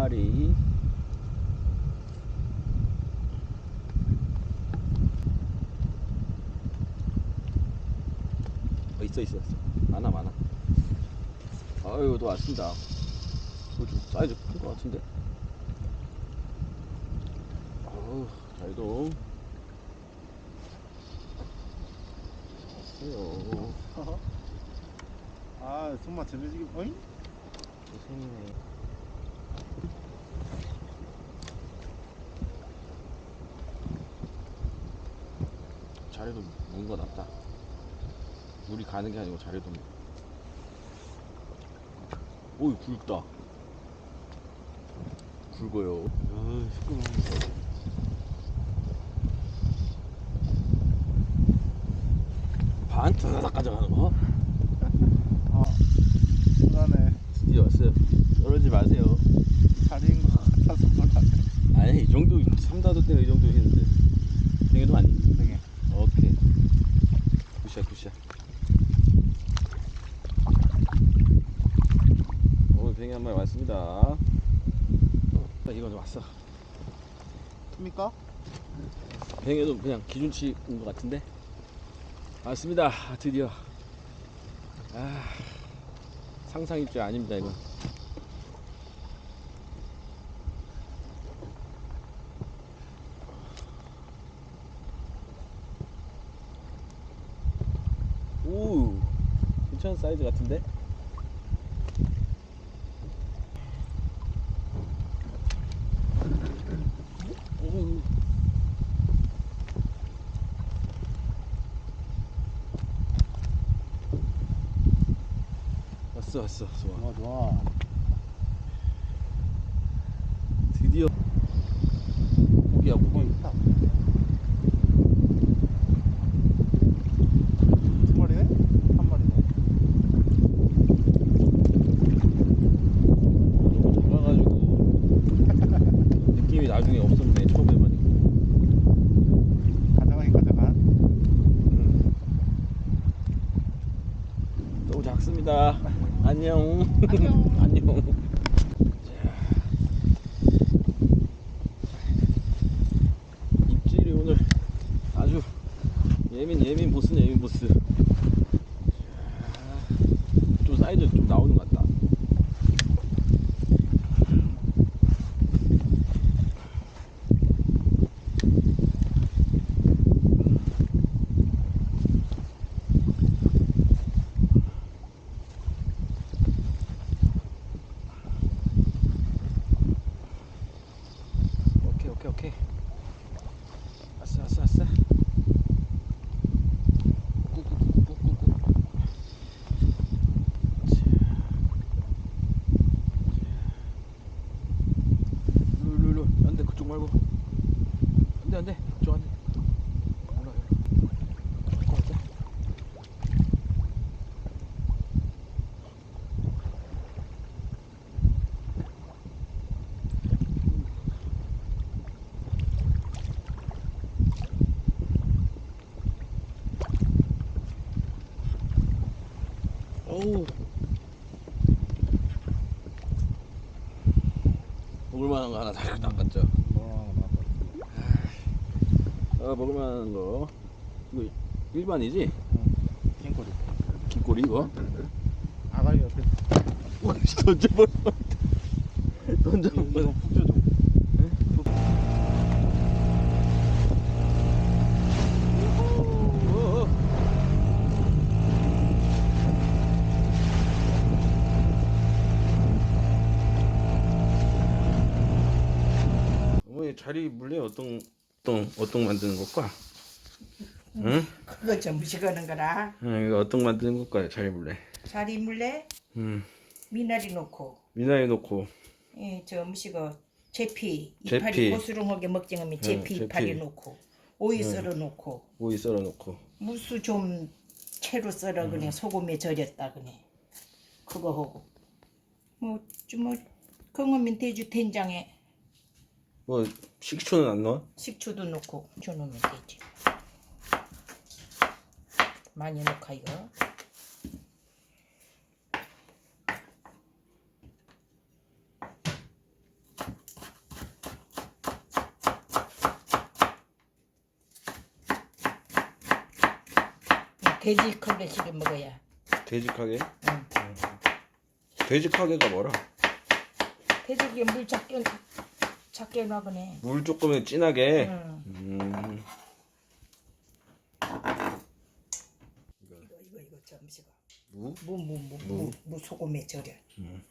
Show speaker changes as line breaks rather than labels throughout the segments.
마리. 어, 있어 있어 있어. 많아 많아. 아유 또 왔습니다. 이거 좀 사이즈 큰 것 같은데. 아우 잘도. 왔어요.
아 손맛 재배지기 어잉?
죄송해요. 자리도 문거 낫다. 물이 가는 게 아니고 자리도 문. 오이 굵다. 굵어요. 아 시끄러워. 반 타다닥 가져가는 거?
아 불안해
드디어 왔어요. 떨어지 마세요.
자리인 것 같아서 불안해
아니 이 정도 삼다도 때가 이 정도 했는데 뱅에도 아니
되게
오케이 굿샷 굿샷. 오늘 뱅에 한 마리 왔습니다. 아, 이거 좀 왔어.
큽니까?
뱅에도 그냥 기준치인 것 같은데? 왔습니다. 아, 드디어. 아 상상 입질 아닙니다 이거 오 괜찮은 사이즈 같은데? 오. 왔어 왔어 좋아.
좋아 좋아.
드디어. 고기야
어
고기.
있다 두 마리네? 한 마리네
너무 작아가지고 느낌이 나중에 없었네 처음 해보니까
가져가긴 가져가
음. 작습니다. 안녕.
안녕.
안녕 자. 입질이 오늘 아주 예민 예민 보스네 예민 보스 자. 좀 사이즈 좀 나오는 것 같다 오케이. 아싸 아싸 아싸 안돼 그쪽 말고 안돼 안돼 그쪽 안돼 올라 올라 가자 어우 먹을만한 거 하나 다. 낚았죠?
뭐 나왔다.
아 먹을만한 거. 이거 일반이지?
깽꼬리.
긴꼬리 이거?
아가리 옆에.
와 던져버려
이거
던져버려
이거 푹 줘줘
어, 어. 어머니 자리 물래 어떤 어떤 어떤 만드는 걸까? 응?
그거 전부 시거는 거라.
응 이거 어떤 만드는 걸까요? 자리 물래.
자리 물래
음
미나리 놓고
미나리 넣고
예, 저 음식어 제피
제피.
이파리 고수롱하게 먹정하면 제피
제피.
이파리 놓고 오이 썰어 놓고
오이 썰어 넣고
무수 좀 채로 썰어 그냥 소금에 절였다 그냥 그거 하고 뭐좀뭐 경험면 대주 된장에
뭐 식초는 안 넣어?
식초도 넣고 줘 넣으면 되지 많이 넣어 이거 돼지 카게식을 먹어야
돼지 카게?
응.
돼지 카게가 뭐라?
돼지에 물작 작게 놔보네.
물 조금 진하게.
응.
음.
이거 이거 이거 점시가.
무?
무무무
무.
무, 무 소금에 절여.
음.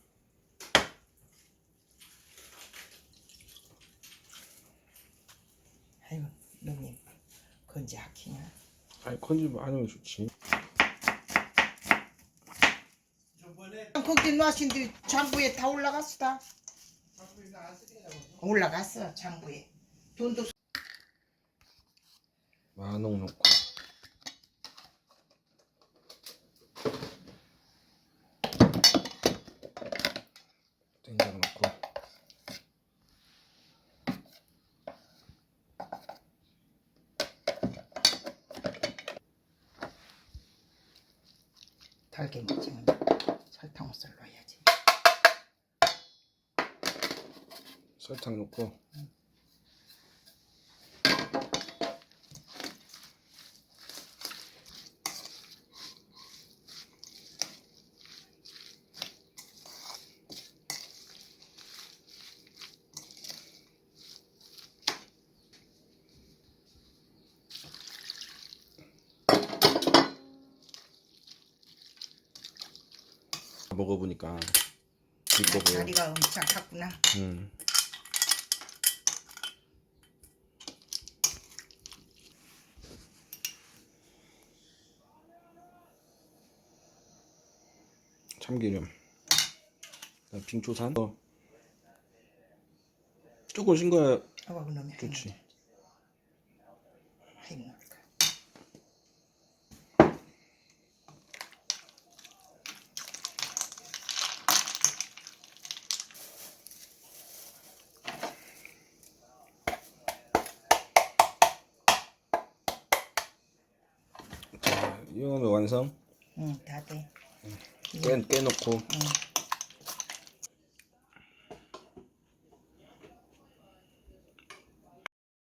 아이고 누님 건지 아키냐.
아니 컨집 아니면 좋지.
거기 놔신데 장부에 다 올라갔어 다. 올라갔어 장부에. 돈도
마농 넣고. 된장 넣고.
달게 먹지만 설탕을 썰어야지.
설탕 넣고. 먹어보니까 이거고.
다리가 엄청 탔구나.
음. 참기름. 빙초산. 어. 조금 싱거야
그놈이
좋지. 이거는 완성.
응, 다 돼.
깨, 깨놓고
응.